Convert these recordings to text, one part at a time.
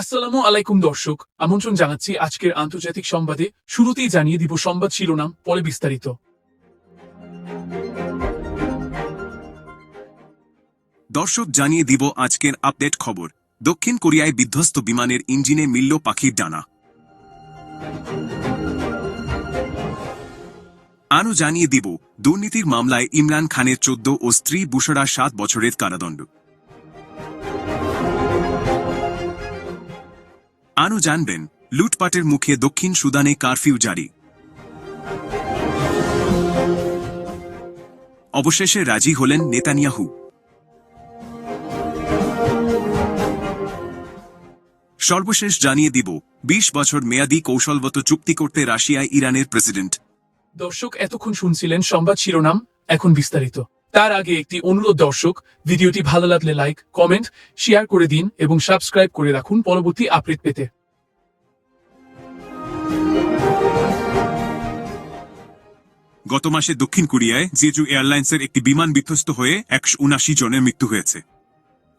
আসসালামু আলাইকুম, দর্শক। আমন্ত্রণ জানাচ্ছি আজকের আন্তর্জাতিক সংবাদে। শুরুতেই জানিয়ে দিব সংবাদ শিরোনাম, পরে বিস্তারিত। দর্শক, জানিয়ে দিব আজকের আপডেট খবর। দক্ষিণ কোরিয়ায় বিধ্বস্ত বিমানের ইঞ্জিনে মিলল পাখির ডানা। আরও জানিয়ে দিব, দুর্নীতির মামলায় ইমরান খানের চোদ্দ ও স্ত্রী বুশরা সাত বছরের কারাদণ্ড। আরও জানবেন, লুটপাটের মুখে দক্ষিণ সুদানে কারফিউ জারি। অবশেষে রাজি হলেন নেতানিয়াহু। সর্বশেষ জানিয়ে দিব ২০ বছর মেয়াদী কৌশলগত চুক্তি করতে রাশিয়ায় ইরানের প্রেসিডেন্ট। দর্শক এতক্ষণ শুনছিলেন সংবাদ শিরোনাম, এখন বিস্তারিত। তার আগে একটি অনুরোধ দর্শক, ভিডিওটি ভালো লাগলে লাইক, কমেন্ট, শেয়ার করে দিন এবং সাবস্ক্রাইব করে রাখুন পরবর্তী আপডেট পেতে। গত মাসে দক্ষিণ কোরিয়ায় জেজু এয়ারলাইন্সের একটি বিমান বিধ্বস্ত হয়ে একশো উনাশি জনের মৃত্যু হয়েছে।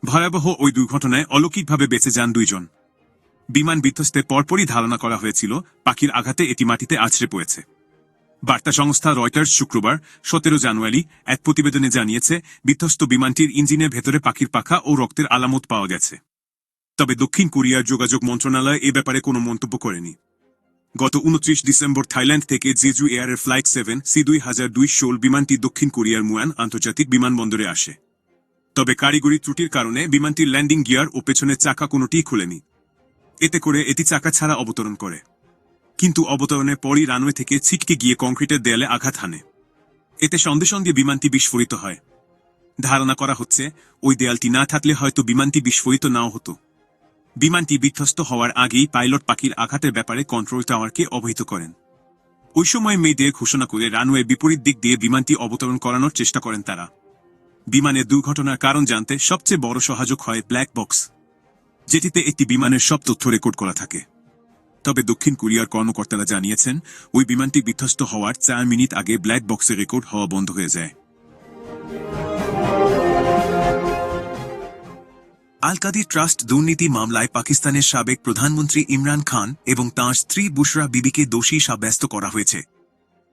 ভয়াবহ ওই দুর্ঘটনায় অলৌকিকভাবে বেঁচে যান দুইজন। বিমান বিধ্বস্তের পরপরই ধারণা করা হয়েছিল, পাখির আঘাতে এটি মাটিতে আছড়ে পড়েছে। বার্তা সংস্থা রয়টার্স শুক্রবার, সতেরো জানুয়ারি, এক প্রতিবেদনে জানিয়েছে, বিধ্বস্ত বিমানটির ইঞ্জিনের ভেতরে পাখির পাখা ও রক্তের আলামত পাওয়া গেছে। তবে দক্ষিণ কোরিয়ার যোগাযোগ মন্ত্রণালয় এ ব্যাপারে কোনো মন্তব্য করেনি। গত উনত্রিশ ডিসেম্বর থাইল্যান্ড থেকে জেজু এয়ারের ফ্লাইট সেভেন সি দুই হাজার দুই ষোল বিমানটি দক্ষিণ কোরিয়ার মুয়ান আন্তর্জাতিক বিমানবন্দরে আসে। তবে কারিগরি ত্রুটির কারণে বিমানটির ল্যান্ডিং গিয়ার ও পেছনের চাকা কোনোটিই খোলেনি। এতে করে এটি চাকা ছাড়া অবতরণ করে। কিন্তু অবতরণের পরই রানওয়ে থেকে ছিটকে গিয়ে কংক্রিটের দেয়ালে আঘাত হানে। এতে সঙ্গে সঙ্গে বিমানটি বিস্ফোরিত হয়। ধারণা করা হচ্ছে, ওই দেয়ালটি না থাকলে হয়তো বিমানটি বিস্ফোরিত নাও হতো। বিমানটি বিধ্বস্ত হওয়ার আগেই পাইলট পাখির আঘাতের ব্যাপারে কন্ট্রোল টাওয়ারকে অবহিত করেন। ওই সময় মেয়েদের ঘোষণা করে রানওয়ে বিপরীত দিক দিয়ে বিমানটি অবতরণ করানোর চেষ্টা করেন তারা। বিমানের দুর্ঘটনার কারণ জানতে সবচেয়ে বড় সহায়ক হয় ব্ল্যাক বক্স যেটিতে একটি বিমানের সব তথ্য রেকর্ড করা থাকে। তবে দক্ষিণ কোরিয়ার কর্মকর্তারা জানিয়েছেন, ওই বিমানটি বিধ্বস্ত হওয়ার চার মিনিট আগে ব্ল্যাক বক্সে রেকর্ড হওয়া বন্ধ হয়ে যায়। আলকাদি ট্রাস্ট দুর্নীতি মামলায় পাকিস্তানের সাবেক প্রধানমন্ত্রী ইমরান খান এবং তাঁর স্ত্রী বুশরা বিবিকে দোষী সাব্যস্ত করা হয়েছে।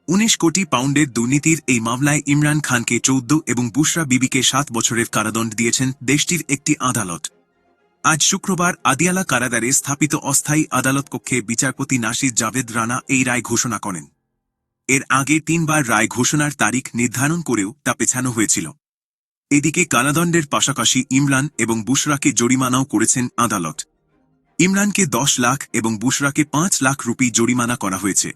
উনিশ কোটি পাউন্ডের দুর্নীতির এই মামলায় ইমরান খানকে চৌদ্দ এবং বুশরা বিবিকে সাত বছরের কারাদণ্ড দিয়েছেন দেশটির একটি আদালত। আজ শুক্রবার আদিয়ালা কারাগারে স্থাপিত অস্থায়ী আদালত কক্ষে বিচারপতি নাসির জাভেদ রানা এই রায় ঘোষণা করেন। এর আগে তিনবার রায় ঘোষণার তারিখ নির্ধারণ করেও তা পেছানো হয়েছিল। এদিকে কারাদণ্ডের পাশাপাশি ইমরান এবং বুশরাকে জরিমানাও করেছেন আদালত। ইমরানকে দশ লাখ এবং বুশরাকে পাঁচ লাখ রুপি জরিমানা করা হয়েছে।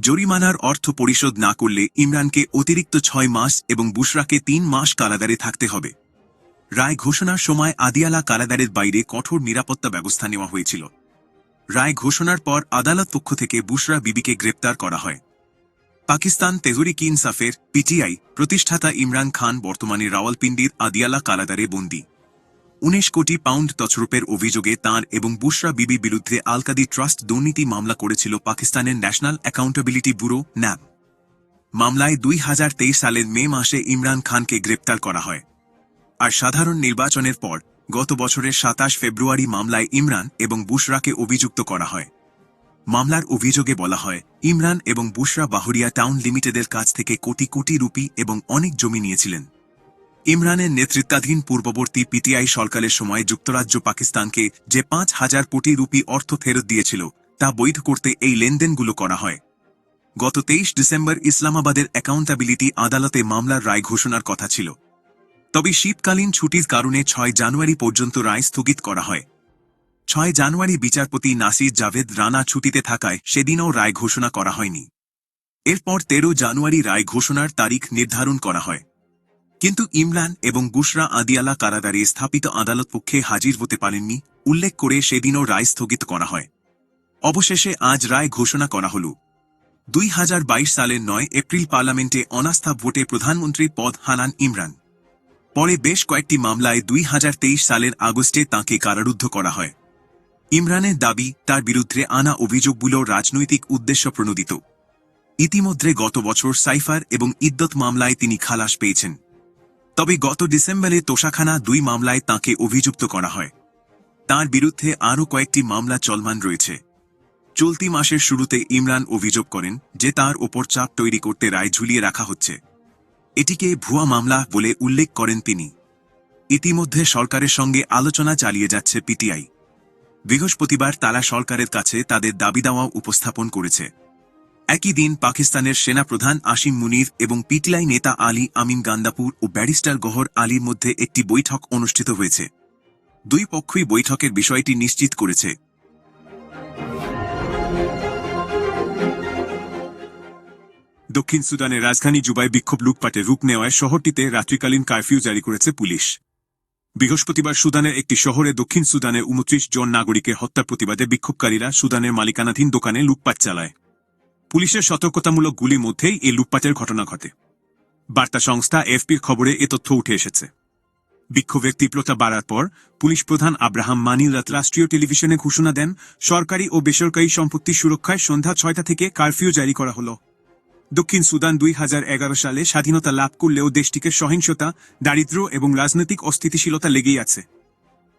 জরিমানার অর্থ পরিশোধ না করলে ইমরানকে অতিরিক্ত ছয় মাস এবং বুশরাকে তিন মাস কারাগারে থাকতে হবে। রায় ঘোষণার সময় আদিয়ালা কারাগারের বাইরে কঠোর নিরাপত্তা ব্যবস্থা নেওয়া হয়েছিল। রায় ঘোষণার পর আদালত পক্ষ থেকে বুশরা বিবিকে গ্রেপ্তার করা হয়। পাকিস্তান তেহরিক ইনসাফের পিটিআই, প্রতিষ্ঠাতা ইমরান খান বর্তমানে রাওয়ালপিন্ডির আদিয়ালা কারাগারে বন্দী। উনিশ কোটি পাউন্ড তছরূপের অভিযোগে তাঁর এবং বুশরা বিবি বিরুদ্ধে আলকাদি ট্রাস্ট দুর্নীতি মামলা করেছিল পাকিস্তানের ন্যাশনাল অ্যাকাউন্টেবিলিটি ব্যুরো, ন্যাব। মামলায় দুই হাজার তেইশ সালের মে মাসে ইমরান খানকে গ্রেপ্তার করা হয়। আর সাধারণ নির্বাচনের পর গত বছরের সাতাশ ফেব্রুয়ারি মামলায় ইমরান এবং বুশরাকে অভিযুক্ত করা হয়। মামলার অভিযোগে বলা হয়, ইমরান এবং বুশরা বাহরিয়া টাউন লিমিটেডের কাছ থেকে কোটি কোটি রুপি এবং অনেক জমি নিয়েছিলেন। ইমরানের নেতৃত্বাধীন পূর্ববর্তী পিটিআই সরকারের সময় যুক্তরাজ্য পাকিস্তানকে যে পাঁচ হাজার কোটি রুপি অর্থ ফেরত দিয়েছিল, তা বৈধ করতে এই লেনদেনগুলো করা হয়। গত তেইশ ডিসেম্বর ইসলামাবাদের অ্যাকাউন্টাবিলিটি আদালতে মামলার রায় ঘোষণার কথা ছিল। তবে শীতকালীন ছুটির কারণে ছয় জানুয়ারি পর্যন্ত রায় স্থগিত করা হয়। ছয় জানুয়ারি বিচারপতি নাসির জাভেদ রানা ছুটিতে থাকায় সেদিনও রায় ঘোষণা করা হয়নি। এরপর তেরো জানুয়ারি রায় ঘোষণার তারিখ নির্ধারণ করা হয়। কিন্তু ইমরান এবং বুশরা আদিয়ালা কারাগারে স্থাপিত আদালত পক্ষে হাজির হতে পারেননি, উল্লেখ করে সেদিনও রায় স্থগিত করা হয়। অবশেষে আজ রায় ঘোষণা করা হল। দুই হাজার বাইশ সালের নয় এপ্রিল পার্লামেন্টে অনাস্থা ভোটে প্রধানমন্ত্রীর পদ হানান ইমরান। পরে বেশ কয়েকটি মামলায় দুই হাজার তেইশ সালের আগস্টে তাঁকে কারারুদ্ধ করা হয়। ইমরানের দাবি, তার বিরুদ্ধে আনা অভিযোগগুলো রাজনৈতিক উদ্দেশ্য প্রণোদিত। ইতিমধ্যে গত বছর সাইফার এবং ইদ্যত মামলায় তিনি খালাস পেয়েছেন। তবে গত ডিসেম্বরে তোষাখানা দুই মামলায় তাঁকে অভিযুক্ত করা হয়। তার বিরুদ্ধে আরও কয়েকটি মামলা চলমান রয়েছে। চলতি মাসের শুরুতে ইমরান অভিযোগ করেন যে তার ওপর চাপ তৈরি করতে রায় ঝুলিয়ে রাখা হচ্ছে। এটিকে ভুয়া মামলা বলে উল্লেখ করেন তিনি। ইতিমধ্যে সরকারের সঙ্গে আলোচনা চালিয়ে যাচ্ছে পিটিআই। বৃহস্পতিবার তারা সরকারের কাছে তাদের দাবি দাওয়া উপস্থাপন করেছে। একই দিন পাকিস্তানের সেনাপ্রধান আসিম মুনির এবং পিটিআই নেতা আলী আমিন গান্দাপুর ও ব্যারিস্টার গহর আলীর মধ্যে একটি বৈঠক অনুষ্ঠিত হয়েছে। দুই পক্ষই বৈঠকের বিষয়টি নিশ্চিত করেছে। দক্ষিণ সুদানের রাজধানী জুবাই বিক্ষোভ লুটপাটে রূপ নেওয়ায় শহরটিতে রাত্রিকালীন কারফিউ জারি করেছে পুলিশ। বৃহস্পতিবার সুদানের একটি শহরে দক্ষিণ সুদানে উনত্রিশ জন নাগরিকের হত্যার প্রতিবাদে বিক্ষোভকারীরা সুদানের মালিকানাধীন দোকানে লুটপাট চালায়। পুলিশের সতর্কতামূলক গুলির মধ্যেই এই লুটপাটের ঘটনা ঘটে। বার্তা সংস্থা এফপির খবরে এ তথ্য উঠে এসেছে। বিক্ষোভের তীব্রতা বাড়ার পর পুলিশ প্রধান আব্রাহাম মানিরাত রাষ্ট্রীয় টেলিভিশনে ঘোষণা দেন, সরকারি ও বেসরকারি সম্পত্তি সুরক্ষায় সন্ধ্যা ছয়টা থেকে কারফিউ জারি করা হলো। দক্ষিণ সুদান দুই হাজার এগারো সালে স্বাধীনতা লাভ করলেও দেশটিকে সহিংসতা, দারিদ্র্য এবং রাজনৈতিক অস্থিতিশীলতা লেগেই আছে।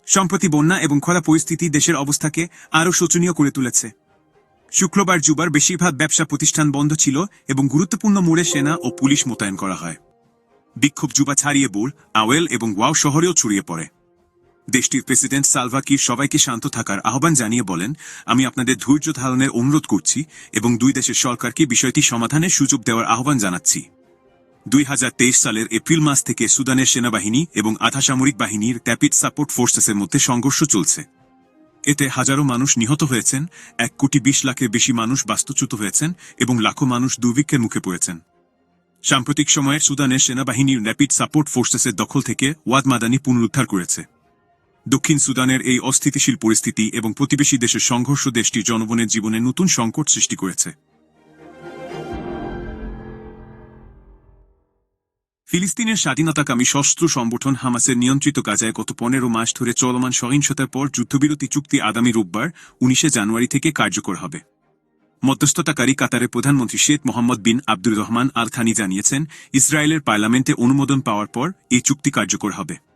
সম্প্রতি বন্যা এবং খরা পরিস্থিতি দেশের অবস্থাকে আরও শোচনীয় করে তুলেছে। শুক্রবার জুবার বেশিরভাগ ব্যবসা প্রতিষ্ঠান বন্ধ ছিল এবং গুরুত্বপূর্ণ মোড়ে সেনা ও পুলিশ মোতায়েন করা হয়। বিক্ষোভ জুবা ছাড়িয়ে বোল আওয়েল এবং ওয়াও শহরেও ছড়িয়ে পড়ে। দেশটির প্রেসিডেন্ট সালভা কির সবাইকে শান্ত থাকার আহ্বান জানিয়ে বলেন, আমি আপনাদের ধৈর্য ধারণের অনুরোধ করছি এবং দুই দেশের সরকারকে বিষয়টি সমাধানের সুযোগ দেওয়ার আহ্বান জানাচ্ছি। দুই হাজার তেইশ সালের এপ্রিল মাস থেকে সুদানের সেনাবাহিনী এবং আধাসামরিক বাহিনীর ট্যাপিড সাপোর্ট ফোর্সেসের মধ্যে সংঘর্ষ চলছে। এতে হাজারো মানুষ নিহত হয়েছেন, এক কোটি বিশ লাখের বেশি মানুষ বাস্তুচ্যুত হয়েছেন এবং লাখো মানুষ দুর্ভিক্ষের মুখে পড়েছেন। সাম্প্রতিক সময়ে সুদানের সেনাবাহিনীর র্যাপিড সাপোর্ট ফোর্সেসের দখল থেকে ওয়াদ মাদানি পুনরুদ্ধার করেছে। দক্ষিণ সুদানের এই অস্থিতিশীল পরিস্থিতি এবং প্রতিবেশী দেশের সংঘর্ষ দেশটির জনগণের জীবনে নতুন সংকট সৃষ্টি করেছে। ফিলিস্তিনের স্বাধীনতাকামী সশস্ত্র সংগঠন হামাসের নিয়ন্ত্রিত গাজায় গত পনেরো মাস ধরে চলমান সহিংসতার পর যুদ্ধবিরতি চুক্তি আগামী রোববার, উনিশে জানুয়ারি থেকে কার্যকর হবে। মধ্যস্থতাকারী কাতারের প্রধানমন্ত্রী Sheikh Mohammed bin Abdur Rahman Al Thani জানিয়েছেন, ইসরায়েলের পার্লামেন্টে অনুমোদন পাওয়ার পর এই চুক্তি কার্যকর হবে।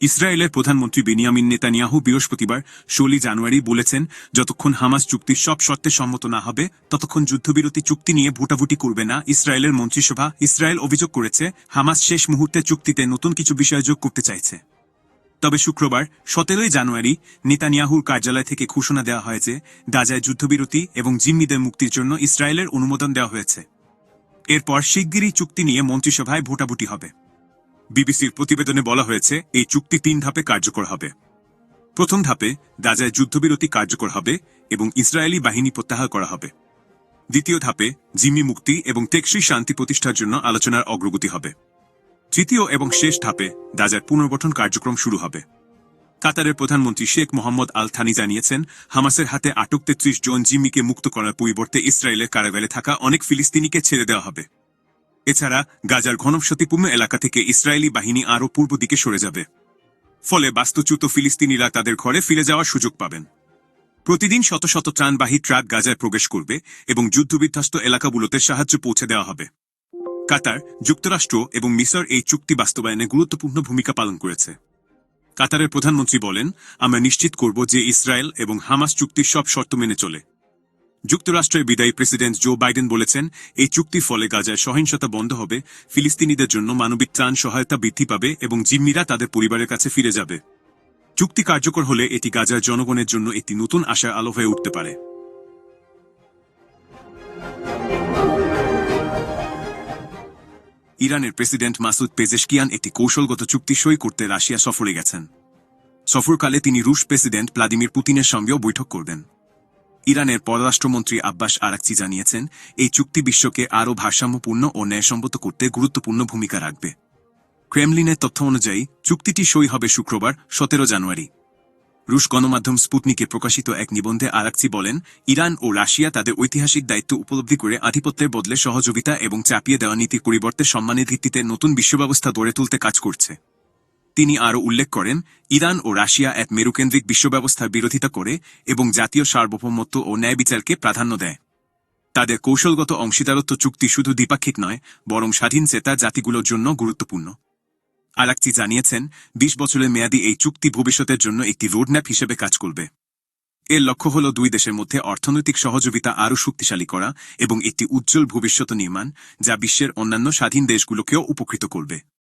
ইসরায়েলের প্রধানমন্ত্রী বেনিয়ামিন নেতানিয়াহু বৃহস্পতিবার ষোলই জানুয়ারি বলেছেন, যতক্ষণ হামাস চুক্তির সব শর্তে সম্মত না হবে, ততক্ষণ যুদ্ধবিরতি চুক্তি নিয়ে ভোটাভুটি করবে না। ইসরায়েলের মন্ত্রিসভা ইসরায়েল অভিযোগ করেছে, হামাস শেষ মুহূর্তে চুক্তিতে নতুন কিছু বিষয় যোগ করতে চাইছে। তবে শুক্রবার, সতেরোই জানুয়ারি, নেতানিয়াহুর কার্যালয় থেকে ঘোষণা দেওয়া হয়েছে গাজায় যুদ্ধবিরতি এবং জিম্মিদের মুক্তির জন্য ইসরায়েলের অনুমোদন দেওয়া হয়েছে। এরপর শিগগিরই চুক্তি নিয়ে মন্ত্রিসভায় ভোটাভুটি হবে। বিবিসির প্রতিবেদনে বলা হয়েছে, এই চুক্তি তিন ধাপে কার্যকর হবে। প্রথম ধাপে গাজায় যুদ্ধবিরতি কার্যকর হবে এবং ইসরায়েলি বাহিনী প্রত্যাহার করা হবে। দ্বিতীয় ধাপে জিম্মি মুক্তি এবং টেকসই শান্তি প্রতিষ্ঠার জন্য আলোচনার অগ্রগতি হবে। তৃতীয় এবং শেষ ধাপে গাজার পুনর্গঠন কার্যক্রম শুরু হবে। কাতারের প্রধানমন্ত্রী শেখ মোহাম্মদ আল থানি জানিয়েছেন, হামাসের হাতে আটক তেত্রিশ জন জিম্মিকে মুক্ত করার পরিবর্তে ইসরায়েলের কারাগারে থাকা অনেক ফিলিস্তিনিকে ছেড়ে দেওয়া হবে। এছাড়া গাজার ঘনবসতিপূর্ণ এলাকা থেকে ইসরায়েলি বাহিনী আরও পূর্ব দিকে সরে যাবে। ফলে বাস্তুচ্যুত ফিলিস্তিনিরা তাদের ঘরে ফিরে যাওয়ার সুযোগ পাবেন। প্রতিদিন শত শত ত্রাণবাহী ট্রাক গাজায় প্রবেশ করবে এবং যুদ্ধবিধ্বস্ত এলাকাগুলোতে সাহায্য পৌঁছে দেওয়া হবে। কাতার, যুক্তরাষ্ট্র এবং মিসর এই চুক্তি বাস্তবায়নে গুরুত্বপূর্ণ ভূমিকা পালন করেছে। কাতারের প্রধানমন্ত্রী বলেন, আমরা নিশ্চিত করব যে ইসরায়েল এবং হামাস চুক্তির সব শর্ত মেনে চলে। যুক্তরাষ্ট্রের বিদায়ী প্রেসিডেন্ট জো বাইডেন বলেছেন, এই চুক্তির ফলে গাজায় সহিংসতা বন্ধ হবে, ফিলিস্তিনিদের জন্য মানবিক ত্রাণ সহায়তা বৃদ্ধি পাবে এবং জিম্মিরা তাদের পরিবারের কাছে ফিরে যাবে। চুক্তি কার্যকর হলে এটি গাজার জনগণের জন্য একটি নতুন আশার আলো হয়ে উঠতে পারে। ইরানের প্রেসিডেন্ট মাসুদ পেজেশকিয়ান একটি কৌশলগত চুক্তি সই করতে রাশিয়া সফরে গেছেন। সফরকালে তিনি রুশ প্রেসিডেন্ট ভ্লাদিমির পুতিনের সঙ্গেও বৈঠক করবেন। ইরানের পররাষ্ট্রমন্ত্রী আব্বাস আরাকচি জানিয়েছেন, এই চুক্তি বিশ্বকে আরও ভারসাম্যপূর্ণ ও ন্যায়সম্মত করতে গুরুত্বপূর্ণ ভূমিকা রাখবে। ক্রেমলিনের তথ্য অনুযায়ী, চুক্তিটি সই হবে শুক্রবার, সতেরো জানুয়ারি। রুশ গণমাধ্যম স্পুটনিকে প্রকাশিত এক নিবন্ধে আরাকচি বলেন, ইরান ও রাশিয়া তাদের ঐতিহাসিক দায়িত্ব উপলব্ধি করে আধিপত্যের বদলে সহযোগিতা এবং চাপিয়ে দেওয়া নীতির পরিবর্তে সম্মানের ভিত্তিতে নতুন বিশ্বব্যবস্থা গড়ে তুলতে কাজ করছে। তিনি আরও উল্লেখ করেন, ইরান ও রাশিয়া এক মেরুকেন্দ্রিক বিশ্বব্যবস্থার বিরোধিতা করে এবং জাতীয় সার্বভৌমত্ব ও ন্যায় বিচারকে প্রাধান্য দেয়। তাদের কৌশলগত অংশীদারত্ব চুক্তি শুধু দ্বিপাক্ষিক নয়, বরং স্বাধীন চেতা জাতিগুলোর জন্য গুরুত্বপূর্ণ। আলাকচি জানিয়েছেন, বিশ বছরের মেয়াদী এই চুক্তি ভবিষ্যতের জন্য একটি রোডম্যাপ হিসেবে কাজ করবে। এর লক্ষ্য হল দুই দেশের মধ্যে অর্থনৈতিক সহযোগিতা আরও শক্তিশালী করা এবং একটি উজ্জ্বল ভবিষ্যৎ নির্মাণ, যা বিশ্বের অন্যান্য স্বাধীন দেশগুলোকেও উপকৃত করবে।